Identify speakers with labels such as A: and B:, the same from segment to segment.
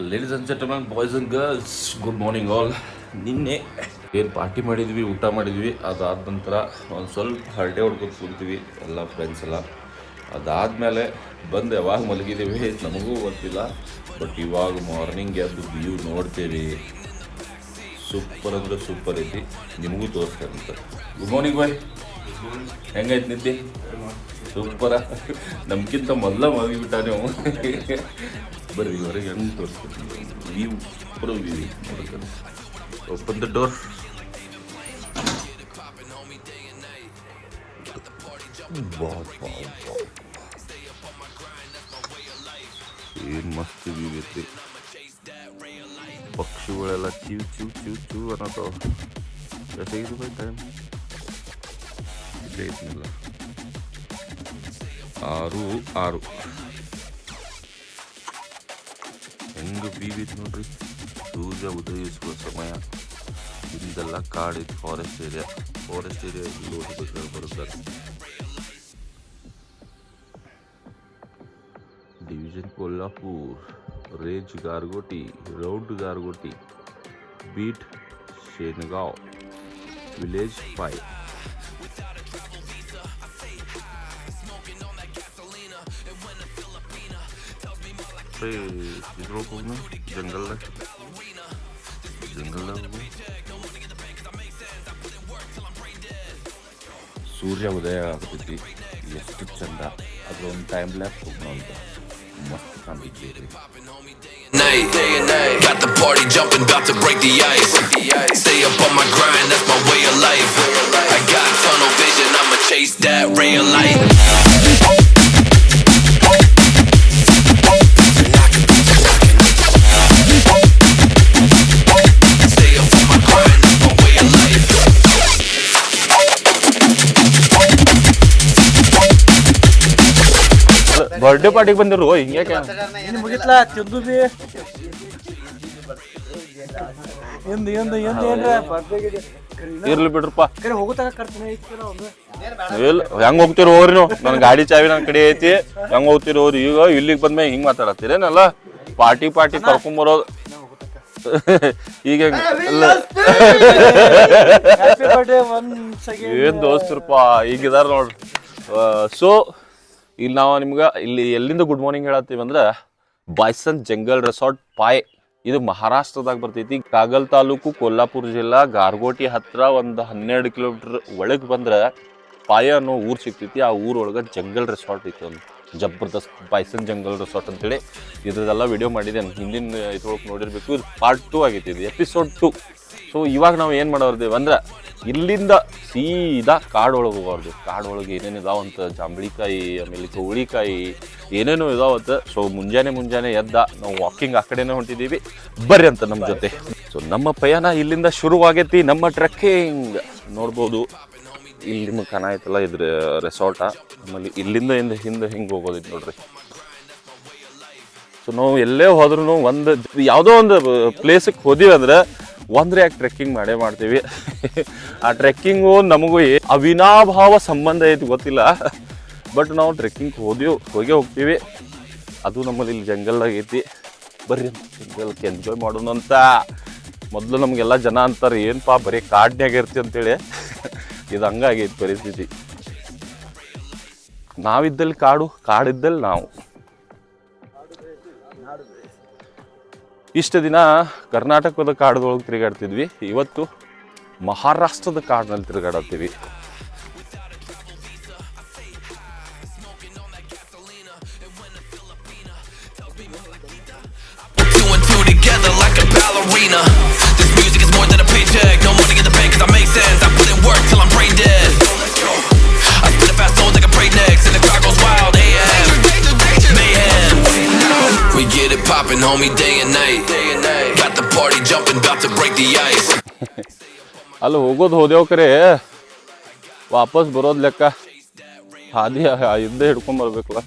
A: Ladies and gentleman boys and girls good morning all ನಿನ್ನೆ ಏನು party ಮಾಡಿದ್ವಿ ಊಟ ಮಾಡಿದ್ವಿ ಅದಾದ ನಂತರ ಒಂದು ಸ್ವಲ್ಪ ಹರಟೆ ಹೊಡ್ಕೊಂಡು ಕೂತೀವಿ ಎಲ್ಲ ಫ್ರೆಂಡ್ಸ್ ಎಲ್ಲ. ಅದಾದಮೇಲೆ ಬಂದು ಯಾವಾಗ ಮಲಗಿದ್ದೀವಿ ನಮಗೂ ಗೊತ್ತಿಲ್ಲ ಬಟ್ ಇವಾಗ ಮಾರ್ನಿಂಗ್ ಎದ್ದು ವ್ಯೂ ನೋಡ್ತೀವಿ. ಸೂಪರ್ ಅಂದರೆ ಸೂಪರ್ ಐತಿ ನಿಮಗೂ ಅಂತ. ಗುಡ್ ಮಾರ್ನಿಂಗ್ ಬಾಯ್ ಹೆಂಗೈತೆ ನಿದ್ದೆ? ಸೂಪರ ನಮ್ಗಿಂತ ಮೊದಲ ಮಲಗಿಬಿಟ್ಟ ನೀವು. ಬರ್ರಿ ಹೊರಗೆ ಹೆಂಗೆ ತೋರಿಸ್ತೀನಿ ವ್ಯೂ ಪೂರ ವ್ಯೂ ನೋಡ್ತಾರೆ ಓಪನ್ ದ ಡೋರ್ ಏನು ಮಸ್ತ್ ವ್ಯೂ ಐತಿ ಪಕ್ಷಿಗಳೆಲ್ಲ ಚೀವ್ ಚೀವ್ ಚೀವ್ ಚೀವ್ ಅನ್ನೋದು ಎಷ್ಟಾಗಿದೆ ಬೈ ಟೈಮ್ ಇಲ್ಲೇ ಐತಿನಲ್ಲ ಆರು ಆರು ಹೆಂಗೆ ಬೀವಿತ್ತು ನೋಡ್ರಿ ಸೂರ್ಯ ಉದಯಿಸುವ ಸಮಯ ಹಿಂದೆಲ್ಲ ಕಾಡಿತ್ತು ಫಾರೆಸ್ಟ್ ಏರಿಯಾ ಫಾರೆಸ್ಟ್ ಏರಿಯಾ ಇಲ್ಲಿ ಓದಬೇಕು ಬರುತ್ತಾರೆ division Kolhapur range Gargoti round Gargoti beat Shengaon village फाय ಇದ್ರೊಳಗೆ ಹೋಗ್ನ ಜಂಗಲ್ದಾಗ ಜಂಗಲ್ದಾಗ ಹೋಗು ಸೂರ್ಯ ಉದಯ ಆಗ್ತೈತಿ ಎಷ್ಟು ಚಂದ ಅದು ಒಂದು ಟೈಮ್ ಲ್ಯಾಪ್ ಹೋಗೋಣ ಅಂತ ಮಸ್ತ್ ಕಾಣ್ತೈತಿ
B: night, day and night. Got the party jumping, about to break the ice. Stay up on my grind, that's
A: birthday ಪಾರ್ಟಿಗೆ ಬಂದಿರು ಹಿಂಗ್ಯಾಕೆ
C: ಇನ್ನು ಮುಗಿತ್ಲಾ? ತಿಂದು ಬಿ. ಎಂದು ಎಂದು ಎಂದು ಏನ್ರ
A: ಇರ್ಲಿ ಬಿಡ್ರಪ್ಪ.
C: ಕರೆ ಹೋಗುತ್ತಾಗ ಕರ್ತೀನಿ ಐತಿಲ್ಲ ಒಂದು.
A: ಇಲ್ಲ ಹೆಂಗ್ ಹೋಗ್ತೀರಿ ಹೋಗ್ರಿ ನೀವು? ನನ್ನ ಗಾಡಿ ಚಾವಿ ನನ್ನ ಕಡೆ ಐತಿ. ಹೆಂಗ್ ಹೋಗ್ತೀರಿ ಹೋಗ್ರಿ? ಈಗ ಇಲ್ಲಿಗೆ ಬಂದ್ಮೇಲೆ ಹಿಂಗ್ ಮಾತಾಡತ್ತೀರೇನಲ್ಲ? ಪಾರ್ಟಿ ಪಾರ್ಟಿ ಕರ್ಕೊಂಬರೋದು ಈಗ ಹೆಂಗ್- ಏನ್ ದೋಸ್ತರಪ್ಪ ಈಗ ಇದಾರ ನೋಡ್ರಿ ಸೊ ಇಲ್ಲಿ ನಾವು ನಿಮ್ಗೆ ಇಲ್ಲಿ ಎಲ್ಲಿಂದ ಗುಡ್ ಮಾರ್ನಿಂಗ್ ಹೇಳತ್ತೀವಿ ಅಂದ್ರೆ ಬಾಯ್ಸನ್ ಜಂಗಲ್ ರೆಸಾರ್ಟ್ ಪಾಯ್ ಇದು ಮಹಾರಾಷ್ಟ್ರದಾಗ ಬರ್ತೈತಿ. ಕಾಗಲ್ ತಾಲೂಕು ಕೊಲ್ಲಾಪುರ ಜಿಲ್ಲಾ ಗಾರ್ಗೋಟಿ ಹತ್ರ ಒಂದು ಹನ್ನೆರಡು ಕಿಲೋಮೀಟರ್ ಒಳಗೆ ಬಂದ್ರೆ ಪಾಯ ಅನ್ನೋ ಊರು ಸಿಗ್ತೈತಿ. ಆ ಊರೊಳಗೆ ಜಂಗಲ್ ರೆಸಾರ್ಟ್ ಇತ್ತು ಒಂದು. ಜಬರ್ದಸ್ತ್ ಬಾಯ್ಸನ್ ಜಂಗಲ್ ರೆಸಾರ್ಟ್ ಅಂತೇಳಿ ಇದ್ರದೆಲ್ಲ ವಿಡಿಯೋ ಮಾಡಿದ್ದೇನೆ. ಹಿಂದಿನ ಇದ್ರೊಳಗೆ ನೋಡಿರಬೇಕು. ಇದು ಪಾರ್ಟ್ ಟೂ ಆಗೈತಿ. ಇದು ಎಪಿಸೋಡ್ ಟು ಸೊ ಇವಾಗ ನಾವು ಏನು ಮಾಡೋರ್ದೇವೆ ಅಂದ್ರೆ ಇಲ್ಲಿಂದ ಸೀದಾ ಕಾಡೊಳಗೆ ಹೋಗೋರ್ದು. ಕಾಡೊಳಗೆ ಏನೇನು ಇದಾವಂತ ಜಾಂಬಳಿಕಾಯಿ, ಆಮೇಲೆ ಚೌಳಿಕಾಯಿ ಏನೇನೋ ಇದಾವಂತ ಸೊ ಮುಂಜಾನೆ ಮುಂಜಾನೆ ಎದ್ದ ನಾವು ವಾಕಿಂಗ್ ಆ ಕಡೆನೇ ಹೊಂಟಿದ್ದೀವಿ ಬರ್ರಿ ಅಂತ ನಮ್ಮ ಜೊತೆ. ಸೊ ನಮ್ಮ ಪಯಣ ಇಲ್ಲಿಂದ ಶುರುವಾಗೈತಿ. ನಮ್ಮ ಟ್ರೆಕ್ಕಿಂಗ್ ನೋಡ್ಬೋದು. ಇಲ್ಲಿ ನಿಮಗೆ ಕನ ಐತಲ್ಲ ಇದ್ರ ರೆಸಾರ್ಟ ಆಮೇಲೆ ಇಲ್ಲಿಂದ ಹಿಂದೆ ಹಿಂದೆ ಹಿಂಗೆ ಹೋಗೋದಿತ್ತು ನೋಡ್ರಿ. ಸೊ ನಾವು ಎಲ್ಲೇ ಹೋದ್ರೂ ಒಂದು, ಯಾವುದೋ ಒಂದು ಪ್ಲೇಸಿಗೆ ಹೋದಿವಿ ಅಂದ್ರೆ ಒಂದ್ರೆ ಯಾಕೆ ಟ್ರೆಕ್ಕಿಂಗ್ ಮಾಡೇ ಮಾಡ್ತೀವಿ. ಆ ಟ್ರೆಕ್ಕಿಂಗು ನಮಗೂ ಅವಿನಾಭಾವ ಸಂಬಂಧ ಐತಿ ಗೊತ್ತಿಲ್ಲ. ಬಟ್ ನಾವು ಟ್ರೆಕ್ಕಿಂಗ್ ಹೋದೆವು, ಹೋಗೇ ಹೋಗ್ತೀವಿ. ಅದು ನಮ್ಮಲ್ಲಿ ಇಲ್ಲಿ ಜಂಗಲ್ದಾಗ ಐತಿ. ಬರ್ರಿ ಜಂಗಲ್ಗೆ ಎಂಜಾಯ್ ಮಾಡೋಣ ಅಂತ. ಮೊದಲು ನಮಗೆಲ್ಲ ಜನ ಅಂತಾರೆ ಏನಪ್ಪಾ ಬರೀ ಕಾಡ್ನ್ಯಾಗ ಇರ್ತಿ ಅಂತೇಳಿ. ಇದು ಹಂಗಾಗೈತಿ ಪರಿಸ್ಥಿತಿ. ನಾವಿದ್ದಲ್ಲಿ ಕಾಡು, ಕಾಡಿದ್ದಲ್ಲಿ ನಾವು. ಇಷ್ಟು ದಿನ ಕರ್ನಾಟಕದ ಕಾಡದೊಳಗೆ ತಿರುಗಾಡ್ತಿದ್ವಿ ಇವತ್ತು ಮಹಾರಾಷ್ಟ್ರದ ಕಾಡಿನಲ್ಲಿ ತಿರುಗಾಡತ್ತೀವಿ
B: together like a ballerina. This music is more than a paycheck. No money in the bank cause I make sense. I get homie, day and night. Got the party jumping, about to break the ice.
A: ಅಲ್ಲಿ ಹೋಗೋದು ಹೋದೆವು ಕರೆ. ವಾಪಸ್ ಬರೋದು ಲೆಕ್ಕ. ಹಾದಿ ಇದ್ದೇ ಹಿಡ್ಕೊಂಡ್ ಬರ್ಬೇಕಲ್ಲ.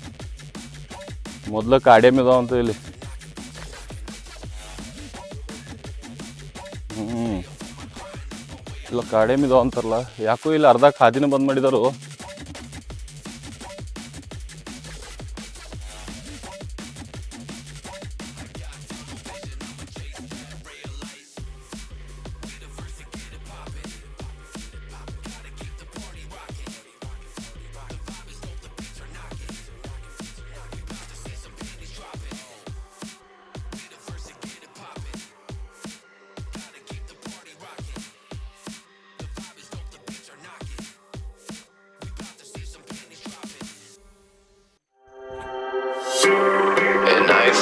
A: ಮೊದ್ಲು ಕಾಡ್ಯಾಮ್ ಇದಾವ ಅಂತ ಇಲ್ಲಿ ಹ್ಞೂ ಇಲ್ಲ ಕಾಡ್ಯಾಮ್ ಇದಾವ ಅಂತಾರಲ್ಲ. ಯಾಕೋ ಇಲ್ಲಿ ಅರ್ಧ ಹಾದಿನ ಬಂದ್ ಮಾಡಿದಾರು.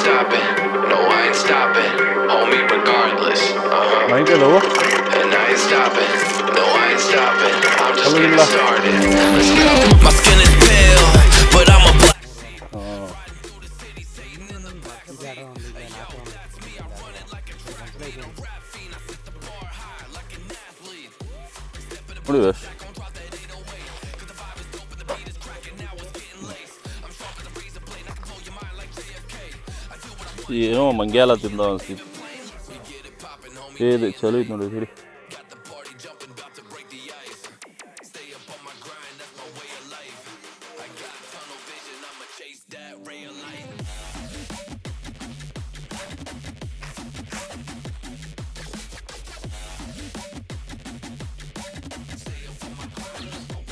B: stopping. No, I ain't stopping. Homie, regardless. Uh-huh.
A: I ain't gonna look.
B: And I ain't stopping. No, I ain't stopping. I'm just getting started. Let's go. My skin is pale, but I'm a black.
A: Oh. What is this? ಏನೋ ಮಂಗ್ಯಾಲ ತಿಂದ ಅನಿಸ್ತಿತ್ತು. ಏ ಚಲೋ ಐತೆ ನೋಡಿ, ಹಿಡಿ.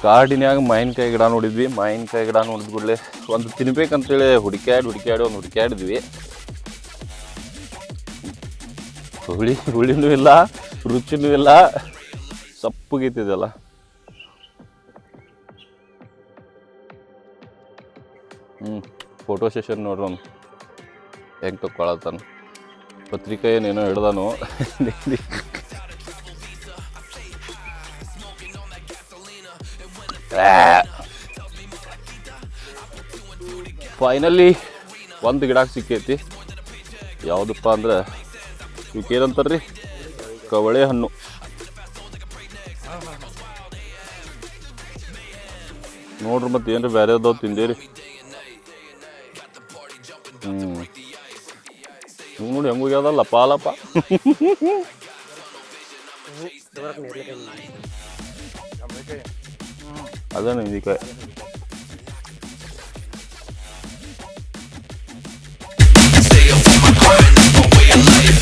A: ಕಾಡಿನ್ಯಾಗ ಮಾವಿನಕಾಯಿ ಗಿಡ ನೋಡಿದ್ವಿ. ಮಾವಿನಕಾಯಿ ಗಿಡ ನೋಡಿದ ಕೂಡಲೇ ಒಂದು ತಿನ್ಬೇಕಂತೇಳಿ ಹುಡುಕ್ಯಾಡಿ ಹುಡುಕ್ಯಾಡಿ ಒಂದು ಹುಡುಕ್ಯಾಡಿದ್ವಿ. ಹುಳಿ ಹುಳಿನೂ ಇಲ್ಲ, ರುಚಿನೂ ಇಲ್ಲ ಸಪ್ಪಗೈತಿದೆಲ್ಲ ಹ್ಞೂ ಫೋಟೋ ಸೆಷನ್ ನೋಡ್ರಿ ಅವ್ನು. ಹೆಂಗೆ ತಗೊಳತ್ತಾನ ಪತ್ರಿಕೆ ಏನೇನೋ ಹಿಡ್ದಾನು ಫೈನಲಿ ಒಂದು ಗಿಡಕ್ಕೆ ಸಿಕ್ಕೈತಿ. ಯಾವುದಪ್ಪ ಅಂದ್ರೆ ಇವಕ್ಕೆ ರೀ ಕವಳೆ ಹಣ್ಣು. ನೋಡ್ರಿ ಮತ್ತೆ ಏನ್ರಿ ಬೇರೆ ಅದಾವ ತಿಂದೇರಿ. ಹ್ಞೂ ನೋಡಿ ಹೆಂಗೆ ಹೋಗ್ಯದಲ್ಲ ಪಾಲಪ್ಪ ಅದೇ ನಿಂದಿಕಾಯಿ
B: Stay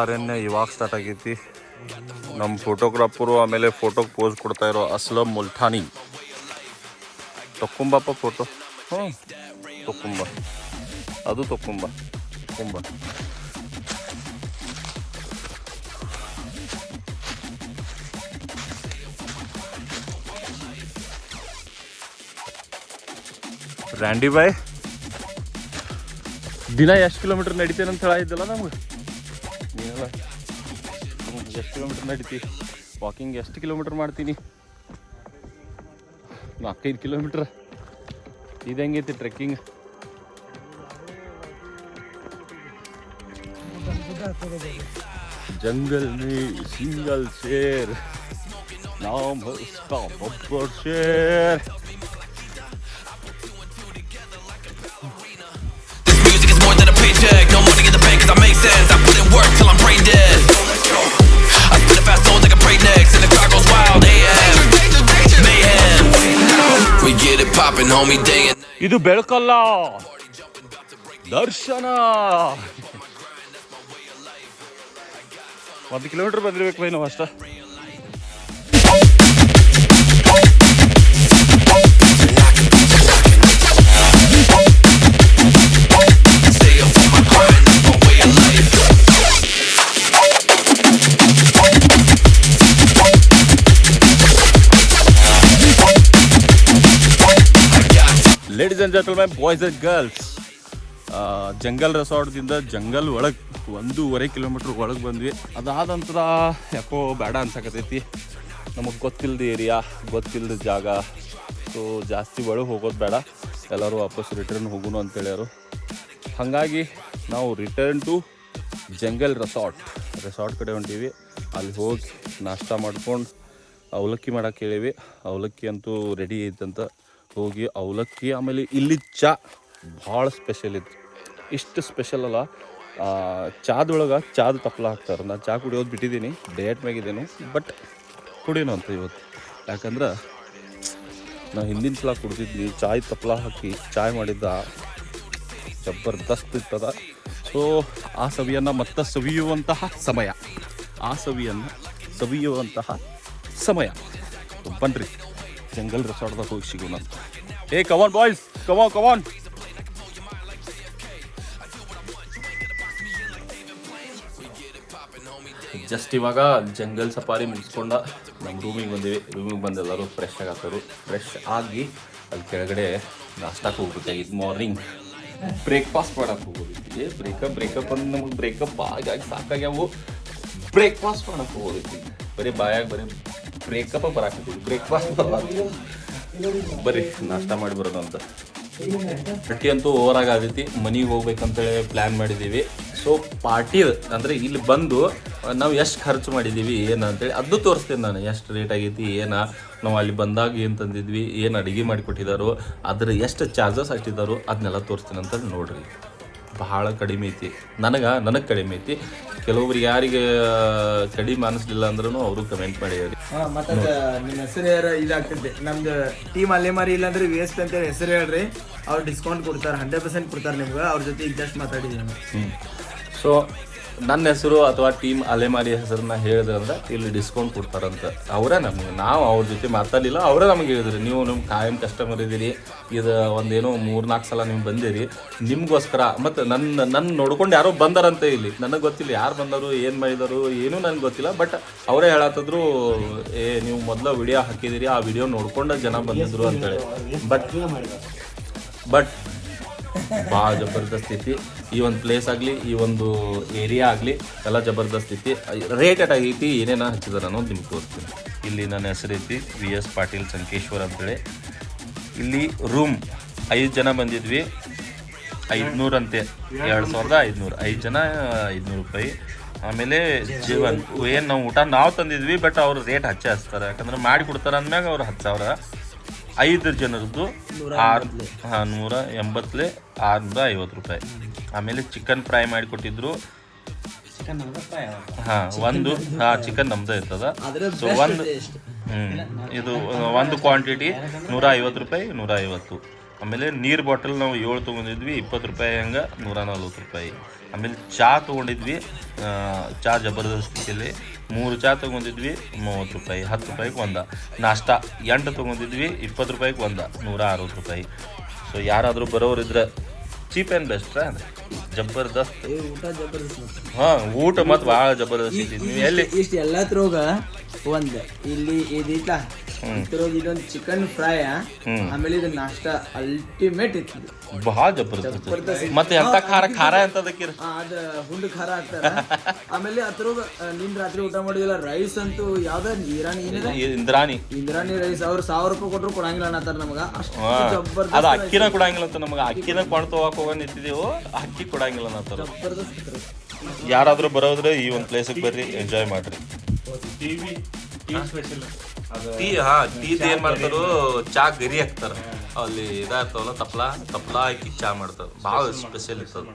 A: ಅರಣ್ಯ ಇವಾಗ ಸ್ಟಾರ್ಟ್ ಆಗೈತಿ. ನಮ್ಮ ಫೋಟೋಗ್ರಾಫರು ಆಮೇಲೆ ಫೋಟೋಗೆ ಪೋಸ್ ಕೊಡ್ತಾ ಇರೋ ಅಸ್ಲಂ ಮುಲ್ತಾನಿ. ತಕ್ಕೊಂಬಪ್ಪ ಫೋಟೋ ಹ್ಞೂ ತಕ್ಕೊಂಬ. ಅದು ತಕ್ಕೊಂಬ. ತಕ್ಕೊಂಬ. ರ್ಯಾಂಡಿ ಬಾಯ್. ದಿನ ಎಷ್ಟು ಕಿಲೋಮೀಟರ್ ನಡಿತೇನೆ ಅಂತ ಹೇಳಿದ್ದಲ್ಲ ನಮ್ಗೆ? ನೀನೆಲ್ಲ ಎಷ್ಟು ಕಿಲೋಮೀಟರ್ ನಡೀತಿ. ವಾಕಿಂಗ್ ಎಷ್ಟು ಕಿಲೋಮೀಟ್ರ್ ಮಾಡ್ತೀನಿ? ನಾಲ್ಕೈದು ಕಿಲೋಮೀಟ್ರ್. ಇದು ಹೆಂಗೈತಿ ಟ್ರೆಕ್ಕಿಂಗ್
B: ಜಂಗಲ್ ಮೀ ಸಿಂಗಲ್ ಶೇರ್ ನಾವು ಬಬ್ಬರ್ ಶೇರ್
A: ಇದು ಬೆಳಕಲ್ಲ. ದರ್ಶನ. ಒಂದು ಕಿಲೋಮೀಟರ್ ಬಂದಿರ್ಬೇಕು ಏನು ಅಷ್ಟ. Ladies gentlemen boys and girls jungle ರೆಸಾರ್ಟ್ದಿಂದ jungle ಒಳಗೆ ಒಂದೂವರೆ ಕಿಲೋಮೀಟ್ರ್ ಒಳಗೆ ಬಂದ್ವಿ. ಅದಾದ ನಂತರ ಯಾಕೋ ಬೇಡ ಅನ್ಸಕತೈತಿ. ನಮಗೆ ಗೊತ್ತಿಲ್ಲದ ಏರಿಯಾ ಗೊತ್ತಿಲ್ಲದ ಜಾಗ. ಸೊ, ಜಾಸ್ತಿ ಒಳಗೆ ಹೋಗೋದು ಬೇಡ. ಎಲ್ಲರೂ ವಾಪಸ್ ರಿಟರ್ನ್ ಹೋಗೋಣ ಅಂತ ಹೇಳ್ಯಾರು ಹಾಗಾಗಿ ನಾವು return to jungle resort. Resort ಕಡೆ ಹೊಂಟೀವಿ. ಅಲ್ಲಿ ಹೋಗಿ ನಾಷ್ಟ ಮಾಡ್ಕೊಂಡು ಅವಲಕ್ಕಿ ಮಾಡಕ್ಕೆ ಹೇಳಿವಿ. ಅವಲಕ್ಕಿ ಅಂತೂ ರೆಡಿ ಐತಂತ. ಹೋಗಿ ಅವಲಕ್ಕಿ, ಆಮೇಲೆ ಇಲ್ಲಿ ಚಾ ಭಾಳ ಸ್ಪೆಷಲ್ ಇತ್ತು. ಇಷ್ಟು ಸ್ಪೆಷಲ್ ಅಲ್ಲ. ಚಾದೊಳಗೆ ಚಾದ ತಪ್ಪಲ ಹಾಕ್ತಾರೆ. ನಾನು ಚಾ ಕುಡಿಯೋದು ಬಿಟ್ಟಿದ್ದೀನಿ ಡಯಟ್ ಮ್ಯಾಗಿದ್ದೀನಿ ಬಟ್ ಕುಡಿಯೋಣ ಅಂತ ಇವತ್ತು. ಯಾಕಂದ್ರೆ ನಾವು ಹಿಂದಿನ ಸಲ ಕುಡಿದಿದ್ವಿ ಚಾಯ್ ತಪ್ಪಲ ಹಾಕಿ, ಚಾಯ್ ಮಾಡಿದ್ದ ಜಬರ್ದಸ್ತ್ ಇರ್ತದ ಸೊ ಆ ಸವಿಯನ್ನು ಮತ್ತೆ ಸವಿಯುವಂತಹ ಸಮಯ. ಆ ಸವಿಯನ್ನು ಸವಿಯುವಂತಹ ಸಮಯ. ಬನ್ರಿ. ಜಂಗಲ್ ರೆಸಾರ್ಟ್ದಾಗ ಹೋಗಿ ಸಿಗೋಣ ಏ come on boys come on come on just ಇವಾಗ ಜಂಗಲ್ ಸಫಾರಿ ಮುಗಿಸ್ಕೊಂಡ ನಮ್ಮ ರೂಮಿಗೆ ಬಂದಿವಿ. ರೂಮಿಗೆ ಬಂದು ಎಲ್ಲರೂ ಫ್ರೆಶ್ ಆಗತ್ತರು ಫ್ರೆಶ್ ಆಗಿ ಅಲ್ಲಿ ಕೆಳಗಡೆ ನಾಷ್ಟಕ್ಕೆ ಹೋಗ್ಬೇಕಾಗಿತ್ತು ಮಾರ್ನಿಂಗ್ ಬ್ರೇಕ್ಫಾಸ್ಟ್ ಮಾಡಕ್ಕೆ ಹೋಗೋದಿತ್ತು. ಏ ಬ್ರೇಕಪ್ ಬ್ರೇಕಪ್ ಅಂದ್ರೆ ನಮಗೆ ಬ್ರೇಕಪ್ ಆಗಾಗಿ ಸಾಕಾಗ್ಯಾವು. ಬ್ರೇಕ್ಫಾಸ್ಟ್ ಮಾಡಕ್ಕೆ ಹೋಗೋದಿತ್ತು. ಬರೀ ಬಾಯಾಗ ಬರೀ ಬ್ರೇಕಪ್ ಬರಾಕತ್ತೀವಿ. ಬ್ರೇಕ್ಫಾಸ್ಟ್ ಬರ್ರಿ ನಾಷ್ಟ ಮಾಡಿ ಬರೋದು ಅಂತ. ಪಾರ್ಟಿ ಅಂತೂ ಓವರ್ ಆಗತೈತಿ ಮನೆಗೆ ಹೋಗ್ಬೇಕಂತೇಳಿ ಪ್ಲ್ಯಾನ್ ಮಾಡಿದ್ದೀವಿ ಸೊ ಪಾರ್ಟಿ ಅಂದರೆ ಇಲ್ಲಿ ಬಂದು ನಾವು ಎಷ್ಟು ಖರ್ಚು ಮಾಡಿದ್ದೀವಿ ಏನು ಅಂತೇಳಿ ಅದು ತೋರಿಸ್ತೀನಿ ನಾನು. ಎಷ್ಟು ರೇಟ್ ಆಗೈತಿ, ಏನು? ನಾವು ಅಲ್ಲಿ ಬಂದಾಗ ಏನು ತಂದಿದ್ವಿ, ಏನು ಅಡುಗೆ ಮಾಡಿಕೊಟ್ಟಿದ್ದಾರೋ ಅದ್ರ ಎಷ್ಟು ಚಾರ್ಜಸ್ ಹಚ್ಚಿದ್ದಾರೋ ಅದನ್ನೆಲ್ಲ ತೋರಿಸ್ತೀನಿ ಅಂತ ನೋಡ್ರಿ. ಬಹಳ ಕಡಿಮೆ ಐತಿ. ನನಗೆ ನನಗೆ ಕಡಿಮೆ ಐತಿ. ಕೆಲವೊಬ್ರು ಯಾರಿಗೆ ಕಡಿಮೆ ಅನಿಸ್ಲಿಲ್ಲ ಅಂದ್ರೂ ಅವರು ಕಮೆಂಟ್ ಮಾಡಿ ಹೇಳಿ
D: ಮತ್ತ ನಿಮ್ಮ ಹೆಸರು ಯಾರ? ಇದಾಗ್ತದೆ ನಮ್ದು ಟೀಮ್ ಅಲ್ಲೇ ಮಾರಿ ಇಲ್ಲಾಂದ್ರೆ ವಿ ಎಸ್ ಪಿ ಅಂತ ಹೆಸರು ಹೇಳ್ರಿ. ಅವ್ರು ಡಿಸ್ಕೌಂಟ್ ಕೊಡ್ತಾರೆ ಹಂಡ್ರೆಡ್ ಪರ್ಸೆಂಟ್ ಕೊಡ್ತಾರೆ ನಿಮ್ಗೆ. ಅವ್ರ ಜೊತೆ ಈಗ ಜಸ್ಟ್ ಮಾತಾಡಿದ್ದೀನಿ
A: ಸೊ ನನ್ನ ಹೆಸರು ಅಥವಾ ಟೀಮ್ ಅಲೆಮಾರಿ ಹೆಸರನ್ನ ಹೇಳಿದ್ರಂದ್ರೆ ಇಲ್ಲಿ ಡಿಸ್ಕೌಂಟ್ ಕೊಡ್ತಾರಂತ. ಅವರೇ ನಮಗೆ. ನಾವು ಅವ್ರ ಜೊತೆ ಮಾತಾಡಲಿಲ್ಲ, ಅವರೇ ನಮಗೆ ಹೇಳಿದ್ರಿ. ನೀವು ನಿಮ್ಮ ಕಾಯಂ ಕಸ್ಟಮರ್ ಇದ್ದೀರಿ ಇದು ಒಂದೇನೋ ಮೂರ್ನಾಲ್ಕು ಸಲ ನೀವು ಬಂದಿರಿ, ನಿಮಗೋಸ್ಕರ. ಮತ್ತು ನನ್ನ ನನ್ನ ನೋಡ್ಕೊಂಡು ಯಾರೋ ಬಂದಾರಂತೆ ಇಲ್ಲಿ. ನನಗೆ ಗೊತ್ತಿಲ್ಲ ಯಾರು ಬಂದರು, ಏನು ಮಾಡಿದರು, ಏನೂ ನನಗೆ ಗೊತ್ತಿಲ್ಲ. ಬಟ್ ಅವರೇ ಹೇಳತ್ತಿದ್ರು ಏ, ನೀವು ಮೊದಲು ವಿಡಿಯೋ ಹಾಕಿದಿರಿ, ಆ ವಿಡಿಯೋ ನೋಡ್ಕೊಂಡು ಜನ ಬಂದಿದ್ರು ಅಂತೇಳಿ. ಬಟ್ ಬಟ್ ಭಾಳ ಜಬರ್ದಸ್ತ್ ಐತಿ. ಈ ಒಂದು ಪ್ಲೇಸ್ ಆಗಲಿ ಈ ಒಂದು ಏರಿಯಾ ಆಗಲಿ ಎಲ್ಲ ಜಬರ್ದಸ್ತ್ ಐತಿ. ರೇಟ್ ಎಟ್ ಆಗೈತಿ ಏನೇನ ಹಚ್ಚಿದಾರ ಅನ್ನೋದು ನಿಮ್ಗೆ ತೋರಿಸ್ತೀನಿ. ಇಲ್ಲಿ ನನ್ನ ಹೆಸರು ಐತಿ ವಿ ಎಸ್ ಪಾಟೀಲ್ ಸಂಕೇಶ್ವರ್ ಅಂತೇಳಿ. ಇಲ್ಲಿ ರೂಮ್ ಐದು ಜನ ಬಂದಿದ್ವಿ. ಐದುನೂರು ಅಂತೆ ಎರಡು ಸಾವಿರದ ಐದುನೂರು. ಐದು ಜನ ಐದುನೂರು ರೂಪಾಯಿ. ಆಮೇಲೆ ಜೀವನ್ ಏನು ನಾವು ಊಟ ನಾವು ತಂದಿದ್ವಿ ಬಟ್ ಅವ್ರು ರೇಟ್ ಹಚ್ಚೆ ಹಚ್ತಾರೆ. ಯಾಕಂದ್ರೆ ಮಾಡಿ ಕೊಡ್ತಾರೆ ಅಂದ್ಮ್ಯಾಗ ಅವ್ರು ಹತ್ತು ಸಾವಿರ. ಐದು ಜನರದ್ದು ಆರು ಹಾಂ ನೂರ ಎಂಬತ್ತಲೆ ಆರುನೂರ ಐವತ್ತು ರೂಪಾಯಿ. ಆಮೇಲೆ ಚಿಕನ್ ಫ್ರೈ ಮಾಡಿ ಕೊಟ್ಟಿದ್ರು. ಹಾಂ ಒಂದು ಹಾಂ ಚಿಕನ್ ನಮ್ದು ಇರ್ತದ. ಸೊ ಒಂದು ಹ್ಞೂ ಇದು ಒಂದು ಕ್ವಾಂಟಿಟಿ ನೂರ ಐವತ್ತು ರೂಪಾಯಿ ನೂರ ಐವತ್ತು. ಆಮೇಲೆ ನೀರು ಬಾಟಲ್ ನಾವು ಏಳು ತೊಗೊಂಡಿದ್ವಿ ಇಪ್ಪತ್ತು ರೂಪಾಯಿ ಹಂಗೆ ನೂರ ನಲ್ವತ್ತು ರೂಪಾಯಿ. ಆಮೇಲೆ ಚಾ ತೊಗೊಂಡಿದ್ವಿ ಚಾ ಚಹಾ ಜಬರ್ದಸ್ತಿಯಲ್ಲಿ ಮೂರು ಚಹಾ ತೊಗೊಂಡಿದ್ವಿ ಮೂವತ್ತು ರೂಪಾಯಿ ಹತ್ತು ರೂಪಾಯಿಗೆ ಒಂದ. ನಾಷ್ಟ ಎಂಟು ತೊಗೊಂಡಿದ್ವಿ ಇಪ್ಪತ್ತು ರೂಪಾಯಿಗೆ ಒಂದ ನೂರ ಅರವತ್ತು ರೂಪಾಯಿ. ಸೊ ಯಾರಾದರೂ ಬರೋರಿದ್ರೆ ಚೀಪ್ ಆ್ಯಂಡ್ ಬೆಸ್ಟ್ ಜಬರ್ದಸ್ತ್.
D: ಊಟ ಜಬರ್ದಸ್ತ್
A: ಹಾಂ ಊಟ ಮತ್ತು ಭಾಳ ಜಬರ್ದಸ್ತ್ ನೀವು ಎಲ್ಲಿ?
D: ಇಷ್ಟು ಒಂದ್ ಇಲ್ಲಿ ಇದೈತಾ ಇದ್ರೊಳಗೆ ಇದೊಂದು ಚಿಕನ್ ಫ್ರೈ ಆಮೇಲೆ ಇದು ನಾಷ್ಟ ಅಲ್ಟಿಮೇಟ್ ಇತ್ತು
A: ಬಹಳ ಜಬರ್ದಸ್ತ್ ಮತ್ತೆ ಎಂತ ಖಾರ ಖಾರ ಎಂತದಕ್ಕೆ
D: ಅದ ಹುಂಡು ಖಾರ ಹಾಕ್ತಾರ ಆಮೇಲೆ ಅದ್ರೊಳಗ ನಿನ್ ರಾತ್ರಿ ಊಟ ಮಾಡಿದಿಲ್ಲ ರೈಸ್ ಅಂತೂ ಯಾವ್ದ ಇರಾನಿ ಏನಿದೆ?
A: ಇಂದ್ರಾಣಿ.
D: ಇಂದ್ರಾಣಿ ರೈಸ್ ಅವ್ರು ಸಾವಿರ ರೂಪಾಯಿ ಕೊಟ್ರು ಕೊಡಂಗಿಲ್ಲ ಅನ್ನತ್ತಾರ ನಮಗ. ಅಷ್ಟು
A: ಅದ
D: ಅದು
A: ಅಕ್ಕಿನ ಕೊಡಂಗಿಲ್ಲ ಅಂತ ನಮಗ. ಅಕ್ಕಿನ ಕೊಂಡು ತಗೋಕ್ ಹೋಗ ನಿಂತಿದೀವು ಅಕ್ಕಿ ಕೊಡಂಗಿಲ್ಲ ಅನ್ನತ್ತಾರ.
D: ಜಬರ್ದಸ್ತ್.
A: ಯಾರಾದ್ರೂ ಬರೋದ್ರೆ ಈ ಒಂದು ಪ್ಲೇಸಿಗೆ ಬರ್ರಿ ಎಂಜಾಯ್ ಮಾಡ್ರಿ. ಟೀ ಹಾ ಟೀದ್ ಏನ್ ಮಾಡ್ತಾರೋ ಚಾ ಗರಿ ಹಾಕ್ತಾರ. ಅಲ್ಲಿ ಇದಾಗ್ತಾವಲ್ಲ ತಪ್ಲ ತಪ್ಲ ಹಾಕಿ ಚಾ ಮಾಡ್ತಾರ. ಭಾಳ ಸ್ಪೆಷಲ್ ಇರ್ತದ.